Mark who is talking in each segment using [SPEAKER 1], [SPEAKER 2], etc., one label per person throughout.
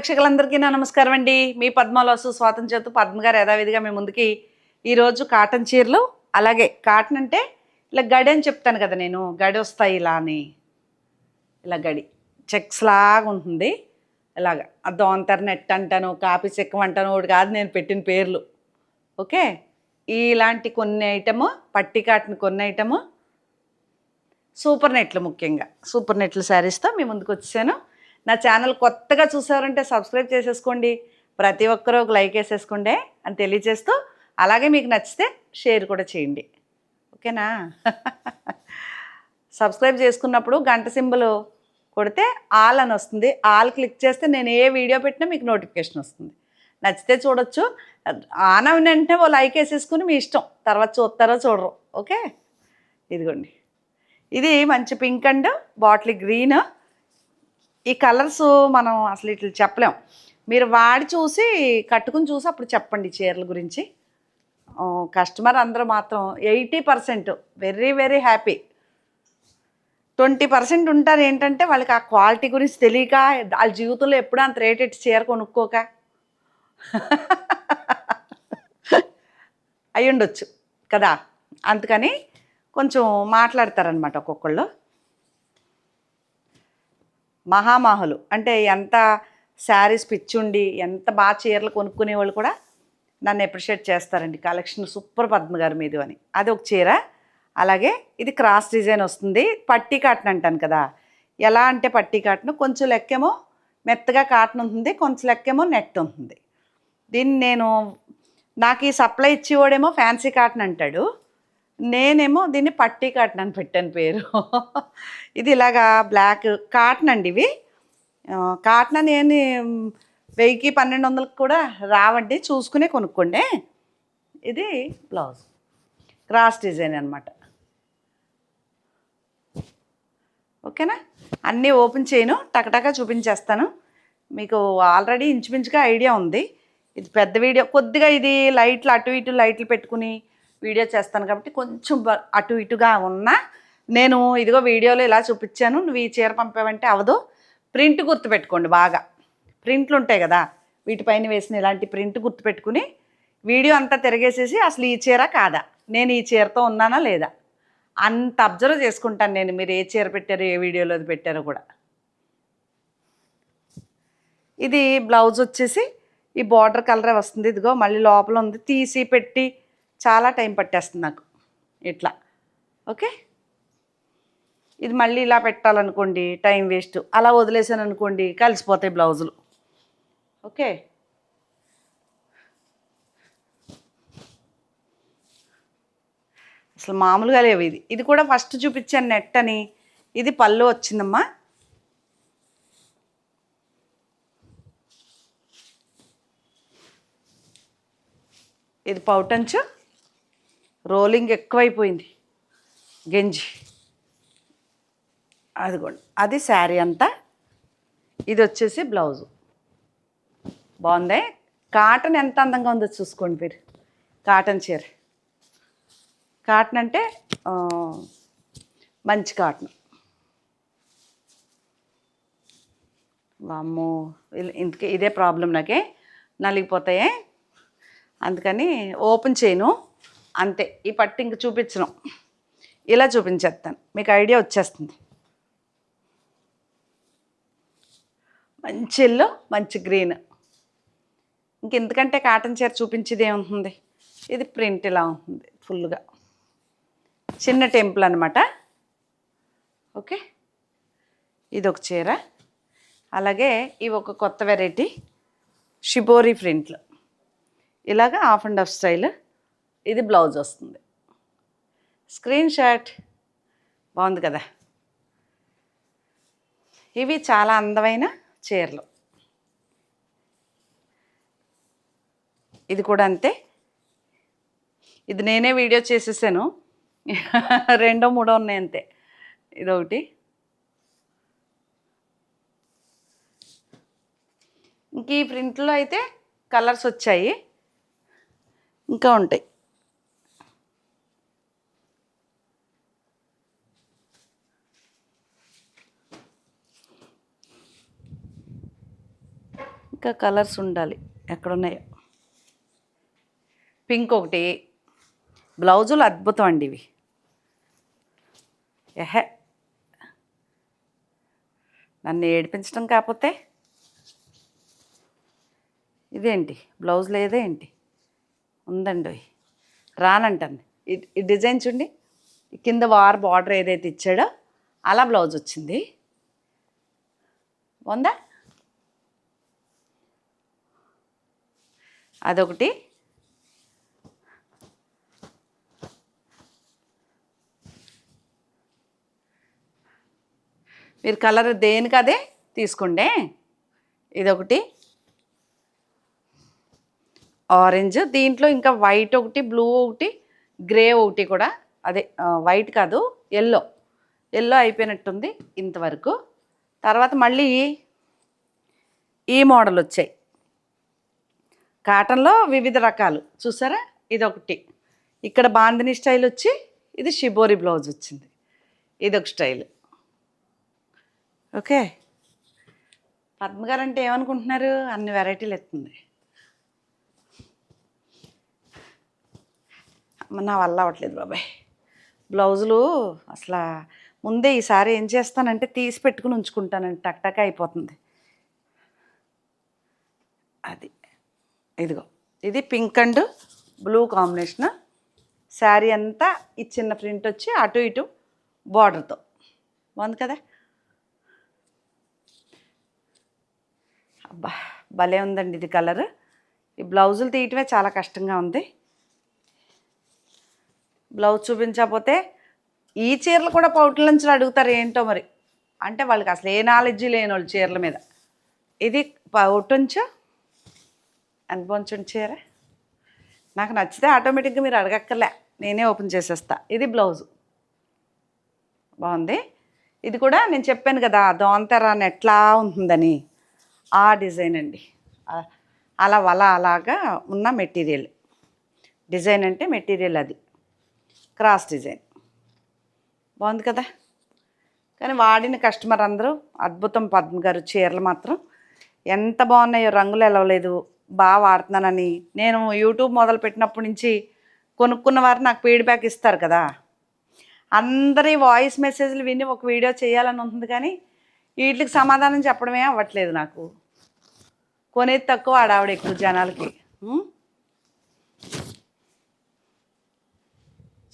[SPEAKER 1] ప్రేక్షకులందరికీ నా నమస్కారం అండి. మీ పద్మలోసు స్వాతం చేతు పద్మ యథావిధిగా మీ ముందుకి ఈరోజు కాటన్ చీరలు అలాగే కాటన్ అంటే ఇలా గడి అని చెప్తాను కదా నేను గడి వస్తాయి ఇలా అని. ఇలా గడి చెక్స్ లాగా ఉంటుంది. ఇలాగ దోంతర్ నెట్ అంటాను కాపీ చెక్కం అంటాను ఒకటి కాదు నేను పెట్టిన పేర్లు. ఓకే? ఇలాంటి కొన్ని ఐటము పట్టి కాటన్ కొన్ని ఐటము సూపర్ నెట్లు ముఖ్యంగా. సూపర్ నెట్లు శారీస్తో మీ ముందుకు వచ్చాను నా ఛానల్ కొత్తగా చూసారంటే సబ్స్క్రైబ్ చేసేసుకోండి. ప్రతి ఒక్కరూ ఒక లైక్ వేసేసుకోండి అని తెలియజేస్తూ అలాగే మీకు నచ్చితే షేర్ కూడా చేయండి. ఓకేనా? సబ్స్క్రైబ్ చేసుకున్నప్పుడు గంట సింబల్ కొడితే ఆల్ అని వస్తుంది. ఆల్ క్లిక్ చేస్తే నేను ఏ వీడియో పెట్టినా మీకు నోటిఫికేషన్ వస్తుంది. నచ్చితే చూడొచ్చు. ఆన్ అయిన వెంటనే ఓ లైక్ వేసేసుకుని మీ ఇష్టం. తర్వాత చూస్తారో చూడరు. ఓకే? ఇదిగోండి. ఇది మంచి పింక్ అండ్ బాటిల్ గ్రీన్. ఈ కలర్స్ మనం అసలు ఇట్లా చెప్పలేం. మీరు వాడి చూసి కట్టుకుని చూసి అప్పుడు చెప్పండి చీరల గురించి. కస్టమర్ అందరూ మాత్రం eighty percent very very happy. Twenty percent ఉంటారు ఏంటంటే వాళ్ళకి ఆ క్వాలిటీ గురించి తెలియక వాళ్ళ జీవితంలో ఎప్పుడూ అంత రేట్ ఎట్టి చీర కొనుక్కోక. అయ్యుండొచ్చు కదా. అందుకని కొంచెం మాట్లాడతారనమాట ఒక్కొక్కళ్ళు. మహామహులు. అంటే ఎంత శారీస్ పిచ్చుండి ఎంత బాగా చీరలు కొనుక్కునే వాళ్ళు కూడా నన్ను అప్రిషియేట్ చేస్తారండి. కలెక్షన్ సూపర్ పద్మ గారి మీద అని. అది ఒక చీర. అలాగే ఇది క్రాస్ డిజైన్ వస్తుంది. పట్టీ కాటన్ అంటాను కదా. ఎలా అంటే పట్టీ కాటన్ కొంచెం లెక్కేమో మెత్తగా కాటన్ ఉంటుంది కొంచెం లెక్కేమో నెట్ ఉంటుంది. దీన్ని నేను నాకు ఈ సప్లై ఇచ్చేవాడేమో ఫ్యాన్సీ కాటన్ అంటాడు. నేనేమో దీన్ని పట్టీ కాటన్ అని పెట్టాను పేరు. ఇది ఇలాగా బ్లాక్ కాటన్ అండి ఇవి. కాటన్ అని వెయ్యికి పన్నెండు వందలకు కూడా రావండి. చూసుకునే కొనుక్కోండి. ఇది బ్లౌజ్. క్రాస్ డిజైన్ అనమాట ఓకేనా? అన్నీ ఓపెన్ చేయను. టకటకా చూపించేస్తాను. మీకు ఆల్రెడీ ఇంచుమించుగా ఐడియా ఉంది. ఇది పెద్ద వీడియో. కొద్దిగా ఇది లైట్లు అటు ఇటు లైట్లు పెట్టుకుని వీడియో చేస్తాను కాబట్టి కొంచెం బ- అటు ఇటుగా ఉన్నా నేను ఇదిగో వీడియోలో ఇలా చూపించాను నువ్వు ఈ చీర పంపావంటే అవదు. ప్రింట్ గుర్తుపెట్టుకోండి బాగా. ప్రింట్లు ఉంటాయి కదా వీటిపైన వేసిన ఇలాంటి ప్రింట్ గుర్తుపెట్టుకుని వీడియో అంతా తిరిగేసేసి అసలు ఈ చీర కాదా నేను ఈ చీరతో ఉన్నానా లేదా? అంత అబ్జర్వ్ చేసుకుంటాను నేను మీరు ఏ చీర పెట్టారు ఏ వీడియోలో అది పెట్టారో కూడా. ఇది బ్లౌజ్ వచ్చేసి ఈ బార్డర్ కలరే వస్తుంది ఇదిగో మళ్ళీ లోపల ఉంది తీసి పెట్టి చాలా టైం పట్టేస్తుంది నాకు. ఇట్లా. ఓకే? ఇది మళ్ళీ ఇలా పెట్టాలనుకోండి టైం వేస్ట్. అలా వదిలేసాను అనుకోండి కలిసిపోతాయి బ్లౌజులు. ఓకే? అసలు మామూలుగా లేవు ఇది. ఇది కూడా ఫస్ట్ చూపించాను నెట్ అని. ఇది పళ్ళు వచ్చిందమ్మా. ఇది పౌటంచు రోలింగ్ ఎక్కువైపోయింది. గెంజి. అదిగోండి. అది శారీ అంతా. ఇది వచ్చేసి బ్లౌజు. బాగుంది? కాటన్ ఎంత అందంగా ఉందో చూసుకోండి మీరు. కాటన్ చీర. కాటన్ అంటే మంచి కాటన్. వామ్మో. ఇంతకే ఇదే ప్రాబ్లం నాకే. నలిగిపోతాయే. అందుకని ఓపెన్ చేయను. అంతే ఈ పట్టు ఇంక చూపించను. ఇలా చూపించేస్తాను మీకు ఐడియా వచ్చేస్తుంది. మంచి ఎల్లో మంచి గ్రీన్. ఇంక ఎందుకంటే కాటన్ చీర చూపించేది ఏముంటుంది? ఇది ప్రింట్ ఇలా ఉంటుంది ఫుల్గా. చిన్న టెంపుల్ అనమాట ఓకే? ఇది ఒక చీర. అలాగే ఇవి ఒక కొత్త వెరైటీ షిబోరీ ప్రింట్లు. ఇలాగా హాఫ్ అండ్ హాఫ్ స్టైల్. ఇది బ్లౌజ్ వస్తుంది. Screen shot. బాగుంది కదా? ఇవి చాలా అందమైన చీరలు. ఇది కూడా అంతే. ఇది నేనే వీడియో చేసేసాను. రెండో మూడో ఉన్నాయి అంతే. ఇదొకటి. ఇంక ఈ ప్రింట్లో అయితే కలర్స్ వచ్చాయి. ఇంకా ఉంటాయి. ఇంకా కలర్స్ ఉండాలి. ఎక్కడున్నాయో. పింక్ ఒకటి. బ్లౌజులు అద్భుతం అండి ఇవి. ఎహే. నన్ను ఏడిపించడం కాకపోతే ఇదేంటి? బ్లౌజ్ ఏదే ఏంటి ఉందండి రానంటాను. ఈ- ఈ డిజైన్ చూడండి. కింద వార్ బార్డర్ ఏదైతే ఇచ్చాడో అలా బ్లౌజ్ వచ్చింది. ఉందా అదొకటి. మీరు కలర్ దేనికి అదే తీసుకోండి. ఇదొకటి. ఆరెంజ్ దీంట్లో ఇంకా వైట్ ఒకటి బ్లూ ఒకటి గ్రే ఒకటి కూడా. అదే వైట్ కాదు ఎల్లో. ఎల్లో అయిపోయినట్టుంది ఇంతవరకు. తర్వాత మళ్ళీ ఈ మోడల్ వచ్చాయి. కాటన్లో వివిధ రకాలు. చూసారా? ఇదొకటి. ఇక్కడ బాందిని స్టైల్ వచ్చి ఇది షిబోరి బ్లౌజ్ వచ్చింది. ఇదొక స్టైల్. ఓకే? పద్మగారు అంటే ఏమనుకుంటున్నారు? అన్ని వెరైటీలు ఎత్తుంది. నా వల్ల అవ్వట్లేదు బాబాయ్. బ్లౌజులు అసలు ముందే ఈసారి ఏం చేస్తానంటే తీసి పెట్టుకుని ఉంచుకుంటానండి టక్ అయిపోతుంది. అది. ఇదిగో. ఇది pink and blue combination. Sari అంతా ఈ చిన్న ప్రింట్ వచ్చి అటు ఇటు బార్డర్తో. బాగుంది కదా? అబ్బా భలే ఉందండి ఇది కలర్. ఈ బ్లౌజులు తీయటమే చాలా కష్టంగా ఉంది. బ్లౌజ్ చూపించకపోతే ఈ చీరలు కూడా పౌట్ల నుంచి అడుగుతారు ఏంటో మరి. అంటే వాళ్ళకి అసలు ఏ నాలెడ్జి లేని వాళ్ళు చీరల మీద. ఇది పౌటుంచు అనుభవించండి చీర? నాకు నచ్చితే ఆటోమేటిక్గా మీరు అడగక్కర్లే. నేనే ఓపెన్ చేసేస్తా. ఇది బ్లౌజు. బాగుంది? ఇది కూడా నేను చెప్పాను కదా దోంతరాన్ని ఎట్లా ఉంటుందని. ఆ డిజైన్ అండి. అలా వల అలాగా ఉన్న మెటీరియల్. డిజైన్ అంటే మెటీరియల్ అది. Cross design. బాగుంది కదా? కానీ వాడిన కస్టమర్ అందరూ అద్భుతం. పద్మ గారు చీరలు మాత్రం ఎంత బాగున్నాయో రంగులు ఎలవలేదు. బాగా వాడుతున్నానని. నేను యూట్యూబ్ మొదలు పెట్టినప్పటి నుంచి కొనుక్కున్న వారు నాకు ఫీడ్బ్యాక్ ఇస్తారు కదా. అందరి వాయిస్ మెసేజ్లు విని ఒక వీడియో చేయాలని ఉంటుంది కానీ వీటికి సమాధానం చెప్పడమే అవ్వట్లేదు నాకు. కొనేది తక్కువ ఆడావిడ ఎక్కువ జనాలకి.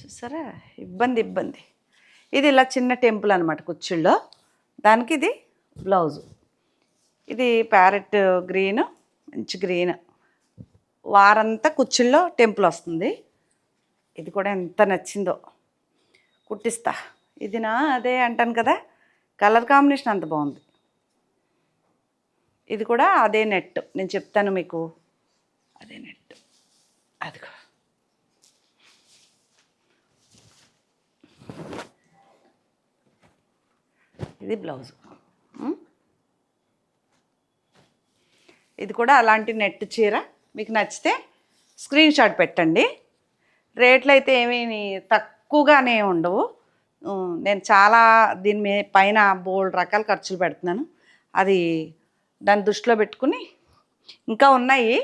[SPEAKER 1] చూసారా? ఇబ్బంది ఇబ్బంది. ఇది ఇలా చిన్న టెంపుల్ అనమాట కుర్చీల్లో దానికి ఇది బ్లౌజు. ఇది ప్యారెట్ గ్రీన్. మంచి గ్రీన్ వారంతా కుర్చీల్లో టెంపుల్ వస్తుంది. ఇది కూడా ఎంత నచ్చిందో. కుట్టిస్తా. ఇది నా అదే అంటాను కదా కలర్ కాంబినేషన్ అంత బాగుంది. ఇది కూడా అదే నెట్. నేను చెప్తాను మీకు. అదే నెట్. అదిగో. ఇది బ్లౌజ్. ఇది కూడా అలాంటి నెట్ చీర. మీకు నచ్చితే స్క్రీన్ షాట్ పెట్టండి. రేట్లు అయితే ఏమీ తక్కువగానే ఉండవు. నేను చాలా దీని మీ పైన బోల్డ్ రకాల ఖర్చులు పెడుతున్నాను. అది దాన్ని దృష్టిలో పెట్టుకుని ఇంకా ఉన్నాయి.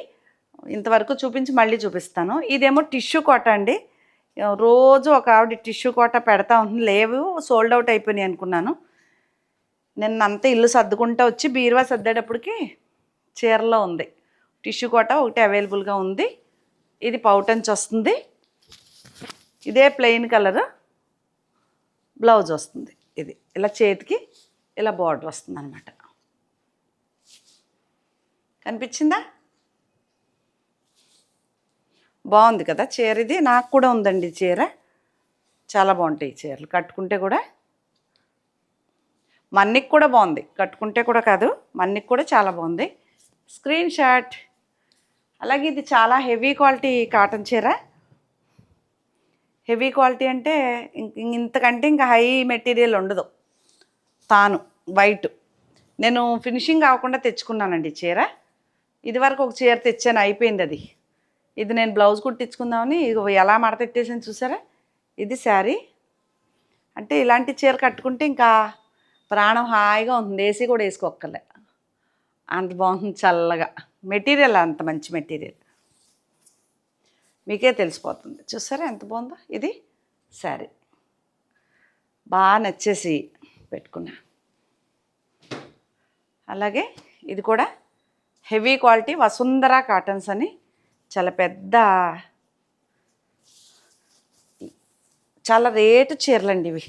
[SPEAKER 1] ఇంతవరకు చూపించి మళ్ళీ చూపిస్తాను. ఇదేమో టిష్యూ కోట అండి. రోజు ఒక ఆవిడ టిష్యూ కోట పెడతా ఉంటుంది లేవు సోల్డ్ అవుట్ అయిపోయినాయి అనుకున్నాను. నిన్నంతా ఇల్లు సర్దుకుంటూ వచ్చి బీరువా సర్దేటప్పటికి చీరలో ఉంది. టిష్యూ కోట ఒకటి అవైలబుల్గా ఉంది. ఇది పౌటంచ్ వస్తుంది. ఇదే ప్లెయిన్ కలర్ బ్లౌజ్ వస్తుంది. ఇది ఇలా చేతికి ఇలా బార్డర్ వస్తుంది అనమాట కనిపించిందా? బాగుంది కదా చీర ఇది. నాకు కూడా ఉందండి చీర. చాలా బాగుంటాయి చీరలు. కట్టుకుంటే కూడా మన్నికి కూడా బాగుంది. కట్టుకుంటే కూడా కాదు మన్నికి కూడా చాలా బాగుంది. Screenshot. అలాగే ఇది చాలా హెవీ క్వాలిటీ కాటన్ చీర. హెవీ క్వాలిటీ అంటే ఇంక ఇంతకంటే ఇంకా హై మెటీరియల్ ఉండదు. తాను వైట్. నేను ఫినిషింగ్ కాకుండా తెచ్చుకున్నానండి చీర. చీర ఇదివరకు ఒక చీర తెచ్చాను అయిపోయింది అది. ఇది నేను బ్లౌజ్ కుట్టించుకుందామని ఎలా మడతెట్టేసాను చూసారా? ఇది శారీ. అంటే ఇలాంటి చీర కట్టుకుంటే ఇంకా ప్రాణం హాయిగా ఉంటుంది ఏసీ కూడా వేసుకోక్కర్లే. అంత బాగుంది చల్లగా. మెటీరియల్ అంత మంచి మెటీరియల్. మీకే తెలిసిపోతుంది. చూసారా ఎంత బాగుందో? ఇది శారీ. బాగా నచ్చేసి పెట్టుకున్నా. అలాగే ఇది కూడా హెవీ క్వాలిటీ వసుంధర కాటన్స్ అని చాలా పెద్ద చాలా రేటు చీరలండి ఇవి.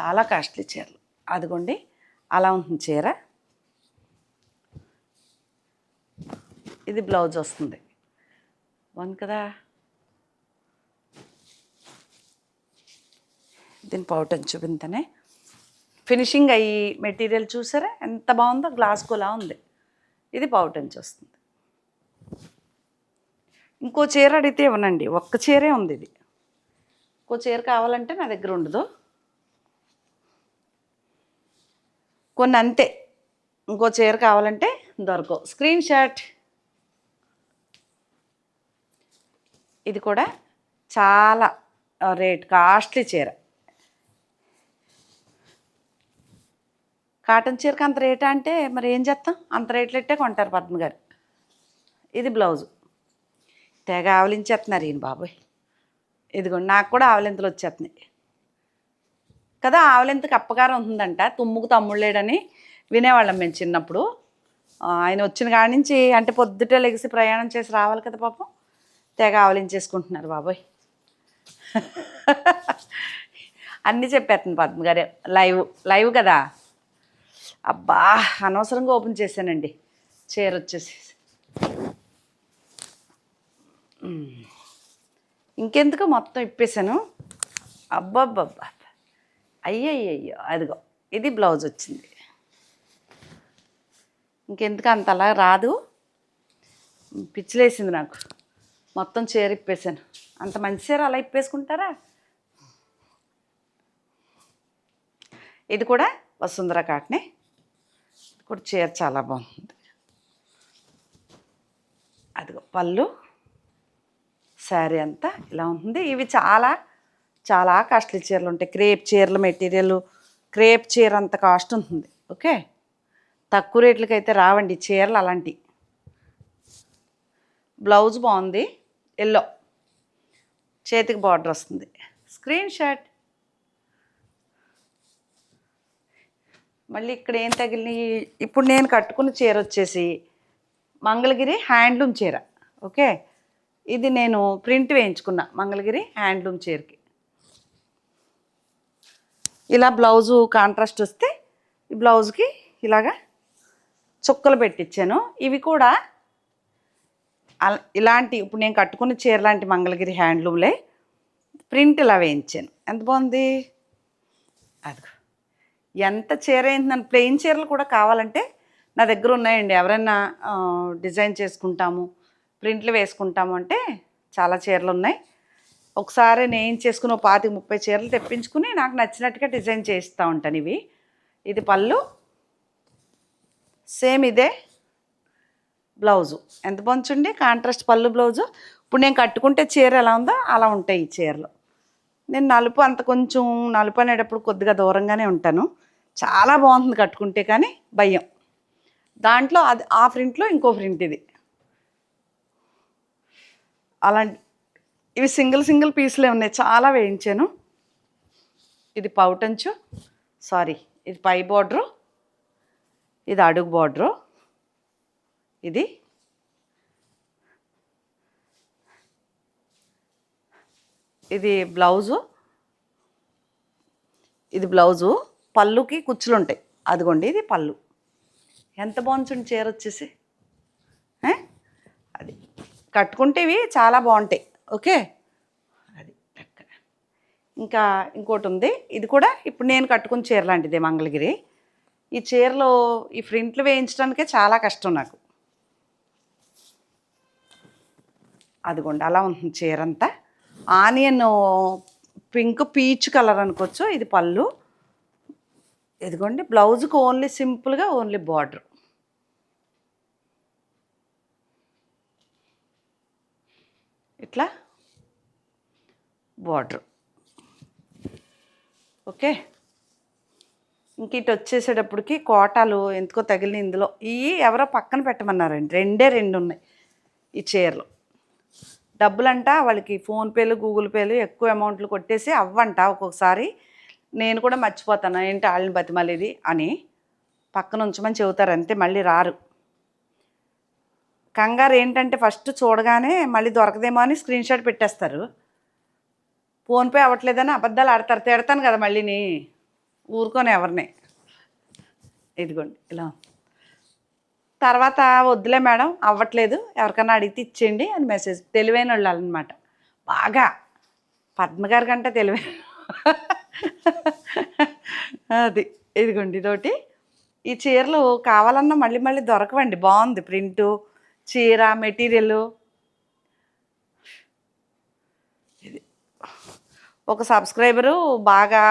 [SPEAKER 1] చాలా కాస్ట్లీ చీరలు. అదిగోండి అలా ఉంటుంది చీర. ఇది బ్లౌజ్ వస్తుంది. వన్ కదా? దీని పౌటన్ చూపింతనే ఫినిషింగ్ అయ్యి మెటీరియల్ చూసారా? ఎంత బాగుందో? గ్లాస్ కోలా ఉంది. ఇది పౌటంచి వస్తుంది. ఇంకో చీర అడిగితే ఇవ్వనండి. ఒక్క చీరే ఉంది ఇది. ఇంకో చీర కావాలంటే నా దగ్గర ఉండదు. కొన్ని అంతే. ఇంకో చీర కావాలంటే దొరకవు. స్క్రీన్ షాట్ ఇది కూడా చాలా రేట్ కాస్ట్లీ చీర. కాటన్ చీరకి అంత రేటా అంటే మరి ఏం చేస్తాం? అంత రేట్లెట్టే కొంటారు పద్మ గారు. ఇది బ్లౌజు తెగ ఆవలించేస్తున్నారు ఈయన బాబోయ్. ఇదిగోండి నాకు కూడా ఆవలింతలు వచ్చేస్తున్నాయి. కదా ఆవలింతకి అప్పగారం ఉంటుందంట తుమ్ముకు తమ్ముళ్ళేడని వినేవాళ్ళం మేము చిన్నప్పుడు. ఆయన వచ్చిన కాడి నుంచి అంటే పొద్దుటే లెగిసి ప్రయాణం చేసి రావాలి కదా పాపం. తెగ ఆవలించేసుకుంటున్నారు బాబోయ్. అన్నీ చెప్పేస్తాను పద్మ గారే. లైవ్ లైవ్ కదా? అబ్బా అనవసరంగా ఓపెన్ చేశానండి. చీర వచ్చేసి. ఇంకెందుకు మొత్తం ఇప్పేశాను? అబ్బబ్బబ్బా అయ్యయ్యయ్యో అదిగో ఇది బ్లౌజ్ వచ్చింది. ఇంకెందుకు అంత అలా రాదు? పిచ్చిలేసింది నాకు. మొత్తం చీర ఇప్పేశాను. అంత మంచి చీర అలా ఇప్పేసుకుంటారా? ఇది కూడా వసుంధర కాటనే. ఇది కూడా చీర చాలా బాగుంది. అదిగో పళ్ళు శారీ అంతా ఇలా ఉంటుంది. ఇవి చాలా చాలా కాస్ట్లీ చీరలు ఉంటాయి. క్రేప్ చీరల మెటీరియల్ క్రేప్ చీర అంత కాస్ట్ ఉంటుంది. ఓకే? తక్కువ రేట్లకి అయితే రావండి చీరలు అలాంటి. బ్లౌజ్ బాగుంది. ఎల్లో. చేతికి బార్డర్ వస్తుంది. స్క్రీన్ షాట్ మళ్ళీ ఇక్కడ ఏం తగిలినాయి? ఇప్పుడు నేను కట్టుకున్న చీర వచ్చేసి మంగళగిరి హ్యాండ్లూమ్ చీర. ఓకే? ఇది నేను ప్రింట్ వేయించుకున్నా మంగళగిరి హ్యాండ్లూమ్ చీరకి. ఇలా బ్లౌజు కాంట్రాస్ట్ వస్తే ఈ బ్లౌజ్కి ఇలాగా చుక్కలు పెట్టించాను ఇవి కూడా ఇలాంటి ఇప్పుడు నేను కట్టుకున్న చీర లాంటి మంగళగిరి హ్యాండ్లూమ్లే ప్రింట్ ఇలా వేయించాను. ఎంత బాగుంది? అదిగో. ఎంత చీర అయింది ప్లెయిన్ చీరలు కూడా కావాలంటే నా దగ్గర ఉన్నాయండి. ఎవరైనా డిజైన్ చేసుకుంటాము ప్రింట్లు వేసుకుంటాము అంటే చాలా చీరలు ఉన్నాయి. ఒకసారి నేను చేసుకుని ఒక పాతి ముప్పై చీరలు తెప్పించుకుని నాకు నచ్చినట్టుగా డిజైన్ చేస్తూ ఉంటాను ఇవి. ఇది పళ్ళు. సేమ్ ఇదే. బ్లౌజు. ఎంత పంచుండి కాంట్రాస్ట్ పళ్ళు బ్లౌజు. ఇప్పుడు నేను కట్టుకుంటే చీర ఎలా ఉందో అలా ఉంటాయి ఈ చీరలు. నేను నలుపు అంత కొంచెం నలుపు అనేటప్పుడు కొద్దిగా దూరంగానే ఉంటాను. చాలా బాగుంటుంది కట్టుకుంటే కానీ భయం. దాంట్లో అది ఆ ప్రింట్లో ఇంకో ప్రింట్ ఇది. అలాంటి ఇవి సింగిల్ సింగిల్ పీసులే ఉన్నాయి. చాలా వేయించాను. ఇది పౌటంచు. సారీ ఇది పై బార్డరు. ఇది అడుగు బార్డరు. ఇది. ఇది బ్లౌజు. ఇది బ్లౌజు. పళ్ళుకి కుచ్చులు ఉంటాయి అదిగోండి ఇది పళ్ళు. ఎంత బాగుంటుంది చీర వచ్చేసి. అది. కట్టుకుంటే ఇవి చాలా బాగుంటాయి. ఓకే? అది ఇంకా ఇంకోటి ఉంది. ఇది కూడా ఇప్పుడు నేను కట్టుకున్న చీర లాంటిదే మంగళగిరి. ఈ చీరలో ఈ ప్రింట్లు వేయించడానికే చాలా కష్టం నాకు. అదిగోండి అలా ఉంటుంది చీర అంతా ఆనియన్ పింక్ పీచ్ కలర్ అనుకోవచ్చు ఇది పళ్ళు. ఇదిగోండి బ్లౌజ్కి ఓన్లీ సింపుల్గా ఓన్లీ బార్డర్. ఇట్లా బార్డర్. ఓకే. ఇంక ఇటు వచ్చేసేటప్పటికి కోటాలు ఎందుకో తగిలిన ఇందులో. ఇవి ఎవరో పక్కన పెట్టమన్నారండి రెండే రెండు ఉన్నాయి ఈ చీరలు. డబ్బులంట వాళ్ళకి ఫోన్పేలు గూగుల్ పేలు ఎక్కువ అమౌంట్లు కొట్టేసి అవ్వంట ఒక్కొక్కసారి. నేను కూడా మర్చిపోతాను ఏంటి వాళ్ళని బతిమలేది అని. పక్కన ఉంచమని చెబుతారు అంతే మళ్ళీ రారు. కంగారు ఏంటంటే ఫస్ట్ చూడగానే మళ్ళీ దొరకదేమో అని స్క్రీన్ షాట్ పెట్టేస్తారు. ఫోన్పే అవ్వట్లేదని అబద్ధాలు ఆడతారు తిడతాను కదా మళ్ళీని. ఊరుకొని ఎవరిని. ఇదిగోండి ఇలా. తర్వాత వద్దులే మేడం అవ్వట్లేదు. ఎవరికైనా అడిగితే ఇచ్చేయండి అని మెసేజ్. తెలివైన వాళ్ళు అనమాట బాగా. పద్మగారి కంటే తెలివైన అది. ఇదిగోండి ఇదోటి ఈ చీరలు కావాలన్నా మళ్ళీ మళ్ళీ దొరకవండి. బాగుంది. ప్రింటు చీర మెటీరియల్. ఇది. ఒక సబ్స్క్రైబరు బాగా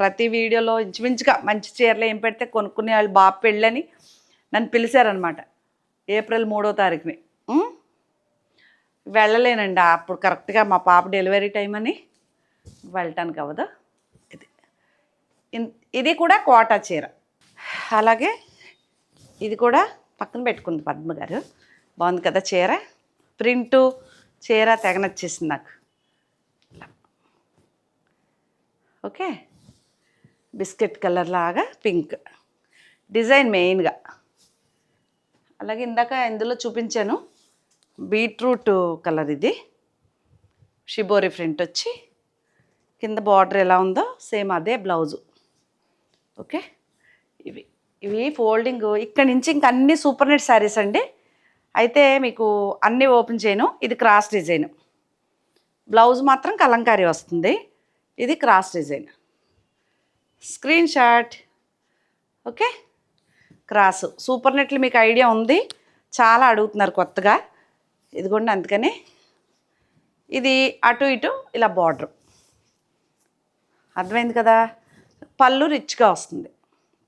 [SPEAKER 1] ప్రతి వీడియోలో ఇంచుమించుగా మంచి చీరలు ఏం పెడితే కొనుక్కునే వాళ్ళు బాగా పెళ్ళని నన్ను పిలిచారనమాట ఏప్రిల్ మూడో తారీఖుని. వెళ్ళలేనండి. అప్పుడు కరెక్ట్గా మా పాప డెలివరీ టైం అని వెళ్ళటానికి అవ్వదు. ఇది. ఇది కూడా కోటా చీర. అలాగే ఇది కూడా పక్కన పెట్టుకుంది పద్మ గారు. బాగుంది కదా చీర? ప్రింటు చీర తెగనొచ్చేసింది నాకు. ఓకే? బిస్కెట్ కలర్ లాగా పింక్. డిజైన్ మెయిన్గా. అలాగే ఇందాక ఇందులో చూపించాను బీట్రూట్ కలర్ ఇది. షిబోరి ప్రింట్ వచ్చి కింద బార్డర్ ఎలా ఉందో సేమ్ అదే బ్లౌజు. ఓకే? ఇవి ఇవి ఫోల్డింగ్ ఇక్కడ నుంచి ఇంక అన్ని సూపర్ నెట్ శారీస్ అండి. అయితే మీకు అన్నీ ఓపెన్ చేయను ఇది క్రాస్ డిజైన్. బ్లౌజ్ మాత్రం కలంకారీ వస్తుంది ఇది cross design. Screenshot. Okay? Cross. Super నెట్లు మీకు ఐడియా ఉంది. చాలా అడుగుతున్నారు కొత్తగా. ఇదిగోండి అందుకని ఇది అటు ఇటు ఇలా బార్డర్. అర్థమైంది కదా? పళ్ళు రిచ్గా వస్తుంది.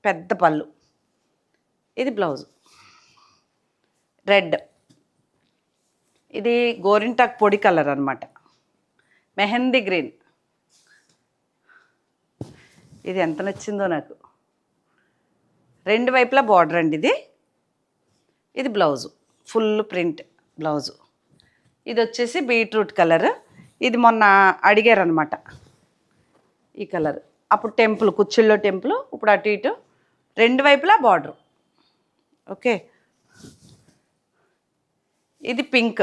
[SPEAKER 1] పెద్ద పళ్ళు. ఇది బ్లౌజ్. రెడ్. ఇది గోరింటాక్ పొడి కలర్ అనమాట మెహందీ గ్రీన్. ఇది ఎంత నచ్చిందో నాకు. రెండు వైపులా బార్డర్ అండి ఇది. ఇది బ్లౌజు ఫుల్ ప్రింట్ బ్లౌజు ఇది వచ్చేసి బీట్రూట్ కలర్ ఇది మొన్న అడిగారు అనమాట ఈ కలర్ అప్పుడు టెంపుల్ కుచ్చిళ్ళో టెంపుల్ ఇప్పుడు అటు ఇటు. రెండు వైపులా బార్డర్ ఓకే ఇది పింక్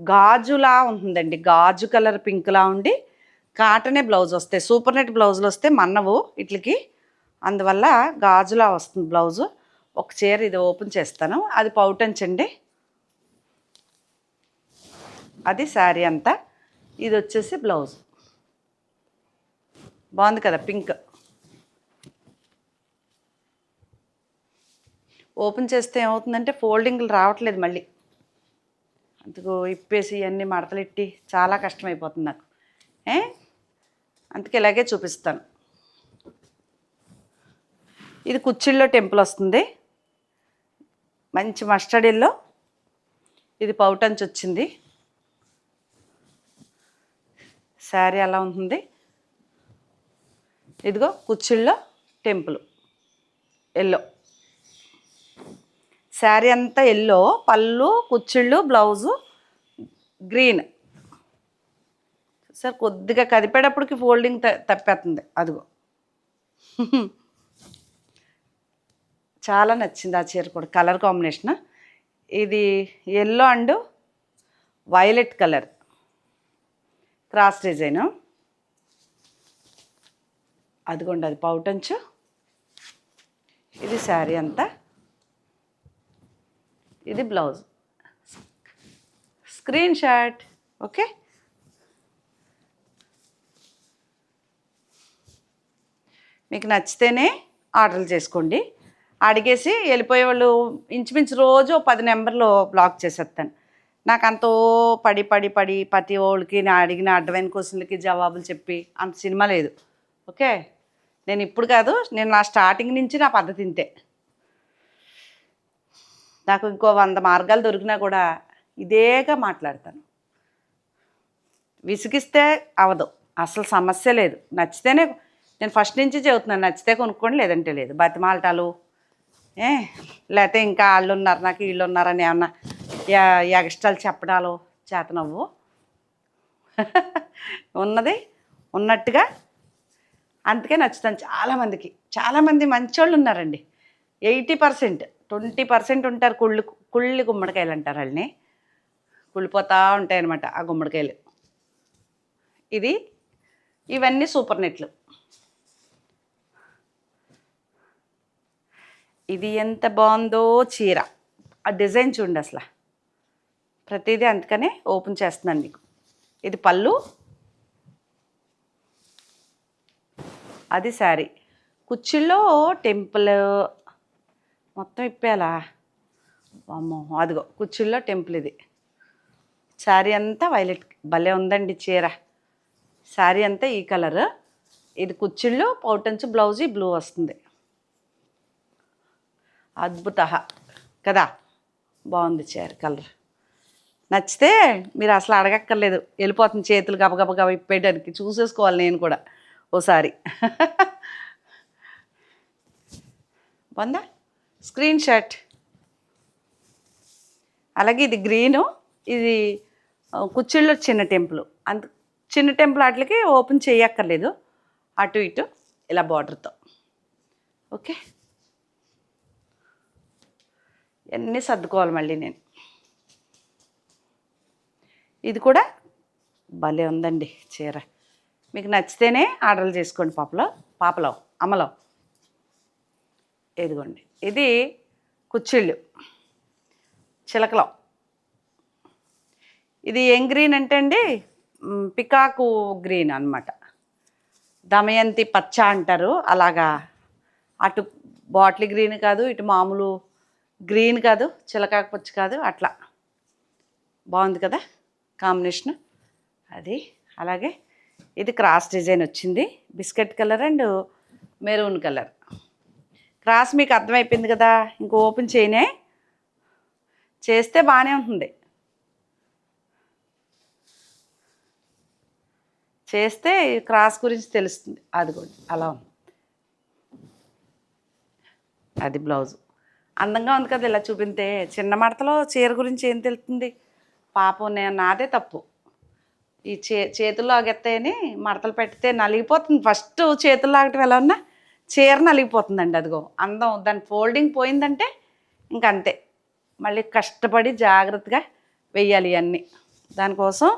[SPEAKER 1] గాజులా ఉంటుందండి. గాజు కలర్ పింక్లా ఉండి కాటనే బ్లౌజ్ వస్తాయి. సూపర్ నెట్ బ్లౌజులు వస్తే మన్నవు ఇట్లకి. అందువల్ల గాజులా వస్తుంది బ్లౌజు. ఒక చీర ఇది ఓపెన్ చేస్తాను. అది పౌటంచండి అది శారీ అంతా. ఇది వచ్చేసి బ్లౌజ్. బాగుంది కదా పింక్. ఓపెన్ చేస్తే ఏమవుతుందంటే ఫోల్డింగ్లు రావట్లేదు మళ్ళీ. అందుకు ఇప్పేసి ఇవన్నీ మడతలిట్టి చాలా కష్టమైపోతుంది నాకు. ఏ? అందుకే ఇలాగే చూపిస్తాను. ఇది కుచ్చిళ్ళో టెంపుల్ వస్తుంది. మంచి మస్టర్డ్ ఎల్లో ఇది పౌటంచ్ వచ్చింది. శారీ అలా ఉంటుంది? ఇదిగో కుచ్చిళ్ళో టెంపుల్. ఎల్లో శారీ అంతా ఎల్లో పళ్ళు కుచ్చిళ్ళు బ్లౌజు గ్రీన్. సార్ కొద్దిగా కదిపేటప్పటికి ఫోల్డింగ్ త తప్పేస్తుంది అదిగో. చాలా నచ్చింది ఆ చీర కూడా. కలర్ కాంబినేషన్ ఇది yellow and violet colour cross design అదిగోండి అది పౌటంచు ఇది శారీ అంతా. ఇది బ్లౌజ్ స్క్రీన్ షాట్ ఓకే మీకు నచ్చితేనే ఆర్డర్లు చేసుకోండి. అడిగేసి వెళ్ళిపోయే వాళ్ళు ఇంచుమించు రోజు పది నెంబర్లు బ్లాక్ చేసేస్తాను. నాకు అంతో పడి పడి పడి ప్రతి వాళ్ళకి నా అడిగిన అడ్డమైన క్వశ్చన్లకి జవాబులు చెప్పి అంత సినిమా లేదు. ఓకే? నేను ఇప్పుడు కాదు నేను నా స్టార్టింగ్ నుంచి నా పద్ధతి ఇంతే. నాకు ఇంకో వంద మార్గాలు దొరికినా కూడా ఇదేగా మాట్లాడతాను. విసిగిస్తే అవదు. అసలు సమస్య లేదు. నచ్చితేనే నేను ఫస్ట్ నుంచి చెబుతున్నాను నచ్చితే కొనుక్కోండి లేదంటే లేదు. బతిమాలటాలు ఏ లేకపోతే ఇంకా వాళ్ళు ఉన్నారు నాకు వీళ్ళు ఉన్నారని ఏమన్నా ఎ- ఎగస్ట్రాలు చెప్పడాలు చేతనవ్వు? ఉన్నది ఉన్నట్టుగా. అందుకే నచ్చుతాను చాలామందికి చాలామంది మంచోళ్ళు ఉన్నారండి. ఎయిటీ పర్సెంట్ ట్వంటీ పర్సెంట్ ఉంటారు కుళ్ళు కుళ్ళి గుమ్మడికాయలు అంటారు వాళ్ళని. కుళ్ళిపోతూ ఉంటాయన్నమాట ఆ గుమ్మడికాయలు. ఇది ఇవన్నీ సూపర్ నెట్లు. ఇది ఎంత బాగుందో చీర. ఆ డిజైన్ చూడండి అసలు. ప్రతిదీ అందుకనే ఓపెన్ చేస్తున్నాను మీకు. ఇది పళ్ళు. అది శారీ. కుర్చీల్లో టెంపుల్ మొత్తం ఇప్పేలా. అమ్మో అదిగో కుర్చీల్లో టెంపుల్ ఇది. శారీ అంతా వైలెట్ భలే ఉందండి చీర. శారీ అంతా ఈ కలర్. ఇది కుర్చీళ్ళు పౌటంచు బ్లౌజ్ బ్లూ వస్తుంది. అద్భుత కదా? బాగుంది చీర కలర్. నచ్చితే మీరు అసలు అడగక్కర్లేదు. వెళ్ళిపోతుంది చేతులు గబగబ గబ ఇప్పేయడానికి. చూసేసుకోవాలి నేను కూడా ఓసారి. బాగుందా స్క్రీన్ షాట్. అలాగే ఇది గ్రీను ఇది కుచ్చిళ్ళు చిన్న టెంపుల్. అంత చిన్న టెంపుల్ వాటికి ఓపెన్ చేయక్కర్లేదు. అటు ఇటు ఇలా బార్డర్తో. ఓకే? ఇవన్నీ సర్దుకోవాలి మళ్ళీ నేను? ఇది కూడా భలే ఉందండి చీర. మీకు నచ్చితేనే ఆర్డర్లు చేసుకోండి పాపలో. పాపలో అమలో ఇదిగోండి. ఇది కుచ్చిళ్ళు. చిలకలో ఇది ఏం గ్రీన్ అంటే అండి? పికాకు గ్రీన్ అన్నమాట. దమయంతి పచ్చ అంటారు. అలాగా అటు బాటిల్ గ్రీన్ కాదు ఇటు మామూలు గ్రీన్ కాదు చిలకాకపచ్చు కాదు అట్లా. బాగుంది కదా కాంబినేషన్? అది. అలాగే ఇది క్రాస్ డిజైన్ వచ్చింది. Biscuit colour and maroon colour. Cross మీకు అర్థమైపోయింది కదా? ఇంక ఓపెన్ చేయనే. చేస్తే బాగానే ఉంటుంది. చేస్తే క్రాస్ గురించి తెలుస్తుంది. అది కూడా అలా ఉంది. అది బ్లౌజ్. అందంగా ఉంది కదా ఇలా చూపితే. చిన్న మడతలో చీర గురించి ఏం తెలుస్తుంది? పాపం నేను నాదే తప్పు. ఈ చే చేతుల్లో ఆగెత్తాయని మడతలు పెడితే నలిగిపోతుంది. ఫస్ట్ చేతుల్లో ఆగటం ఎలా ఉన్నా చీర నలిగిపోతుందండి అదిగో. అందం దాని ఫోల్డింగ్ పోయిందంటే ఇంక అంతే. మళ్ళీ కష్టపడి జాగ్రత్తగా వెయ్యాలి ఇవన్నీ. దానికోసం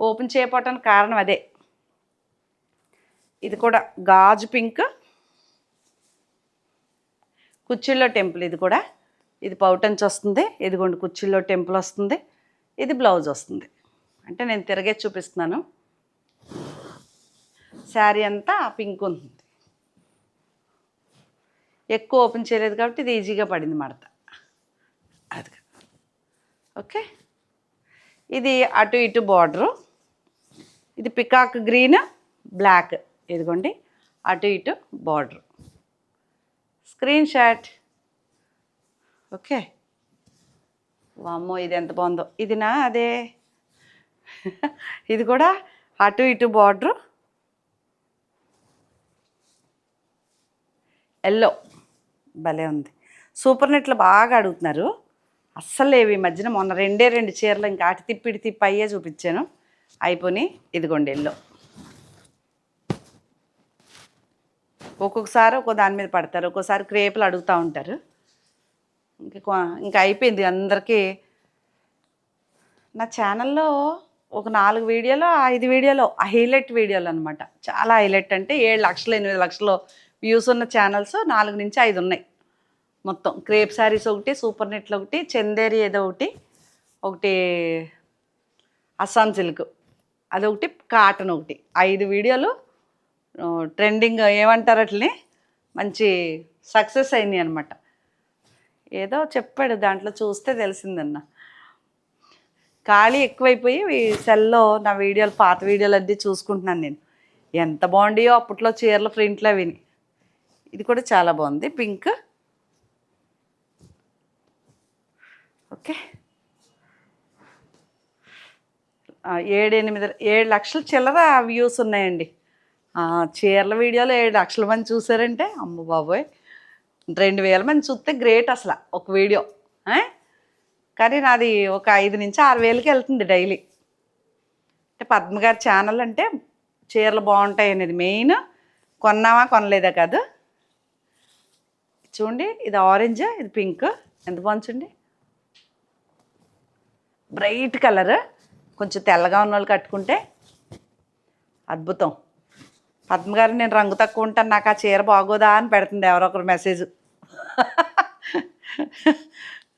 [SPEAKER 1] ఓపెన్ చేయపోవటానికి కారణం అదే. ఇది కూడా గాజు పింక్. కుర్చీల్లో టెంపుల్ ఇది కూడా. ఇది పౌటంచ్ వస్తుంది ఇదిగోండి కుర్చీల్లో టెంపుల్ వస్తుంది ఇది బ్లౌజ్ వస్తుంది. అంటే నేను తిరగే చూపిస్తున్నాను. శారీ అంతా పింక్ ఉంది ఎక్కువ ఓపెన్ చేయలేదు కాబట్టి ఇది ఈజీగా పడింది మడత. అది ఓకే. ఇది అటు ఇటు బార్డరు. ఇది పికాక్ గ్రీన్ బ్లాక్. ఇదిగోండి అటు ఇటు బార్డర్. Screen shot. ఓకే. వామ్మో ఇది ఎంత బాగుందో. ఇది నా అదే? ఇది కూడా అటు ఇటు బార్డరు. ఎల్లో. భలే ఉంది. సూపర్ నెట్లు బాగా అడుగుతున్నారు. అస్సలు ఈ మధ్యన. మొన్న రెండే రెండు చీరలు ఇంకా అటు తిప్పిడి తిప్పి అయ్యే చూపించాను. అయిపోయి ఇదిగోండి ఎల్లో. ఒక్కొక్కసారి ఒక్కో దాని మీద పడతారు ఒక్కోసారి క్రేపులు అడుగుతూ ఉంటారు. ఇంకా ఇంకా అయిపోయింది అందరికీ. నా ఛానల్లో ఒక నాలుగు వీడియోలో ఐదు వీడియోలో హైలైట్ వీడియోలు అనమాట చాలా హైలైట్ అంటే ఏడు లక్షలు ఎనిమిది లక్షలు వ్యూస్ ఉన్న ఛానల్స్ నాలుగు నుంచి ఐదు ఉన్నాయి. మొత్తం క్రేప్ శారీస్ ఒకటి సూపర్ నెట్లు ఒకటి చందేరి ఏదో ఒకటి ఒకటి అస్సాం సిల్క్ అదొకటి కాటన్ ఒకటి. ఐదు వీడియోలు ట్రెండింగ్ ఏమంటారు అట్లని మంచి సక్సెస్ అయినాయి అనమాట ఏదో చెప్పాడు దాంట్లో చూస్తే తెలిసిందన్న. ఖాళీ ఎక్కువైపోయి సెల్లో నా వీడియోలు పాత వీడియోలు అన్నీ చూసుకుంటున్నాను నేను. ఎంత బాగుండియో అప్పట్లో చీరలు ప్రింట్లో విని ఇది కూడా చాలా బాగుంది. పింక్. ఓకే. ఏడెనిమిది ఏడు ఎనిమిది ఏడు లక్షల చిల్లర వ్యూస్ ఉన్నాయండి. చీరల వీడియోలో ఏడు లక్షల మంది చూసారంటే అమ్మ బాబోయ్. రెండు వేల మంది చూస్తే గ్రేట్ అసలు ఒక వీడియో. కానీ నాది ఒక ఐదు నుంచి ఆరు వేలకి వెళ్తుంది డైలీ. అంటే పద్మ గారి ఛానల్ అంటే చీరలు బాగుంటాయి అనేది మెయిన్. కొన్నామా కొనలేదా కాదు. చూడండి ఇది ఆరెంజ్ ఇది పింక్. ఎంత బాగుంచండి బ్రైట్ కలర్. కొంచెం తెల్లగా ఉన్న వాళ్ళు కట్టుకుంటే అద్భుతం. పద్మ గారు నేను రంగు తక్కువ ఉంటాను నాకు ఆ చీర బాగోదా అని పెడుతుంది ఎవరో ఒకరు మెసేజ్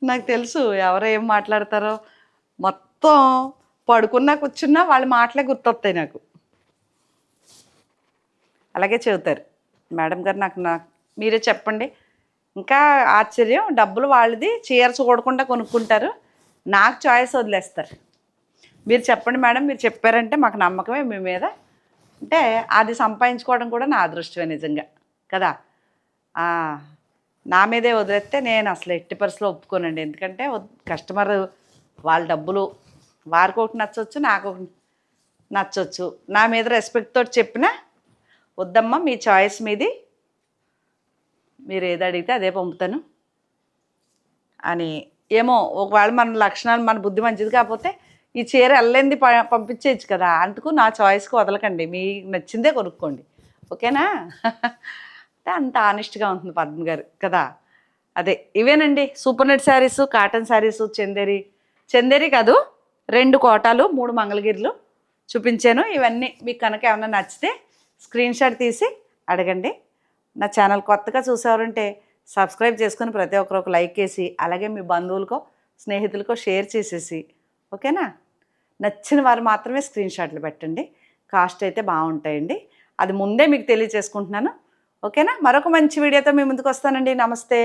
[SPEAKER 1] నాకు తెలుసు ఎవరు ఏం మాట్లాడతారో. మొత్తం పడుకున్నా కూర్చున్నా వాళ్ళ మాటలే గుర్తొస్తాయి నాకు. అలాగే చెబుతారు. మేడం గారు నాకు నా మీరే చెప్పండి. ఇంకా ఆశ్చర్యం డబ్బులు వాళ్ళది చీర చూడకుండా కొనుక్కుంటారు. నాకు చాయిస్ వదిలేస్తారు. మీరు చెప్పండి మేడం మీరు చెప్పారంటే మాకు నమ్మకమే మీ మీద. అంటే అది సంపాదించుకోవడం కూడా నా అదృష్టమే నిజంగా కదా? నా మీదే వదిలేస్తే నేను అసలు ఎట్టి పరిస్థితిలో ఒప్పుకోనండి. ఎందుకంటే కస్టమర్ వాళ్ళ డబ్బులు వారికి ఒకటి నచ్చవచ్చు నాకు ఒకటి నచ్చవచ్చు నా మీద రెస్పెక్ట్ తోటి చెప్పినా వద్దమ్మా మీ చాయిస్ మీది. మీరు ఏది అడిగితే అదే పంపుతాను అని. ఏమో ఒకవేళ మన లక్షణాలు మన బుద్ధి మంచిది కాకపోతే ఈ చీర వెళ్ళింది ప- పంపించేయచ్చు కదా. అందుకు నా చాయిస్కి వదలకండి. మీకు నచ్చిందే కొనుక్కోండి. ఓకేనా? అంటే అంత ఆనెస్ట్గా ఉంటుంది పద్మ గారు కదా. అదే ఇవేనండి. Super net saris cotton saris Chanderi. Chanderi కాదు రెండు కోటాలు మూడు మంగళగిరిలు చూపించాను. ఇవన్నీ మీకు కనుక ఏమైనా నచ్చితే స్క్రీన్ షాట్ తీసి అడగండి. నా ఛానల్ కొత్తగా చూసేవారంటే సబ్స్క్రైబ్ చేసుకుని ప్రతి ఒక్కరు ఒక లైక్ వేసి అలాగే మీ బంధువులకో స్నేహితులకో షేర్ చేసేసి ఓకేనా? నచ్చిన వారు మాత్రమే స్క్రీన్ షాట్లు పెట్టండి. కాస్ట్ అయితే బాగుంటాయండి. అది ముందే మీకు తెలియచేసుకుంటున్నాను ఓకేనా? మరొక మంచి వీడియోతో మీ ముందుకు వస్తానండి. నమస్తే.